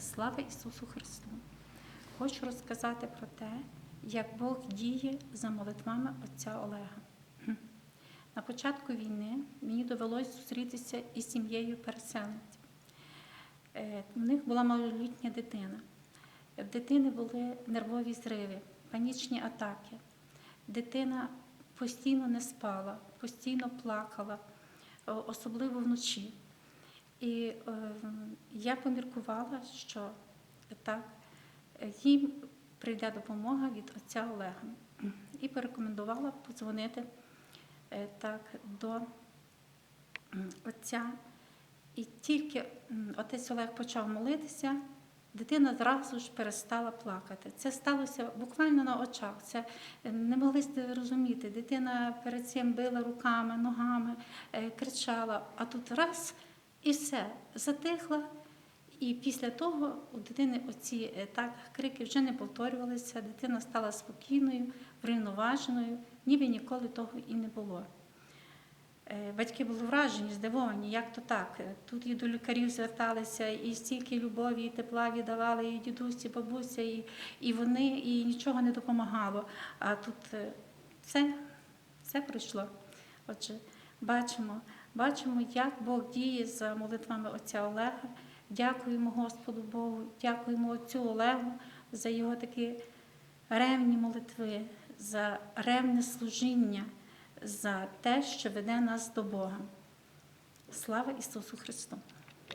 Слава Ісусу Христу! Хочу розказати про те, як Бог діє за молитвами отця Олега. На початку війни мені довелося зустрітися із сім'єю переселенців. Е, У них була малолітня дитина. В дитини були нервові зриви, панічні атаки. Дитина постійно не спала, постійно плакала, особливо вночі. І е, я поміркувала, що так, їм прийде допомога від отця Олега. І порекомендувала подзвонити е, так, до отця. І тільки отець Олег почав молитися, дитина зразу ж перестала плакати. Це сталося буквально на очах. Це е, не могли зрозуміти. Дитина перед цим била руками, ногами, е, кричала, а тут раз і все, затихла. І після того у дитини оці е, так крики вже не повторювалися. Дитина стала спокійною, врівноваженою, ніби ніколи того і не було. Е, Батьки були вражені, здивовані, як то так. Е, Тут і до лікарів зверталися, і стільки любові, і тепла віддавали, і дідусь, і бабуся, і, і вони, і нічого не допомагало. А тут все, все пройшло. Отже, бачимо, бачимо, як Бог діє за молитвами отця Олега. Дякуємо Господу Богу, дякуємо отцю Олегу за його такі ревні молитви, за ревне служіння, за те, що веде нас до Бога. Слава Ісусу Христу!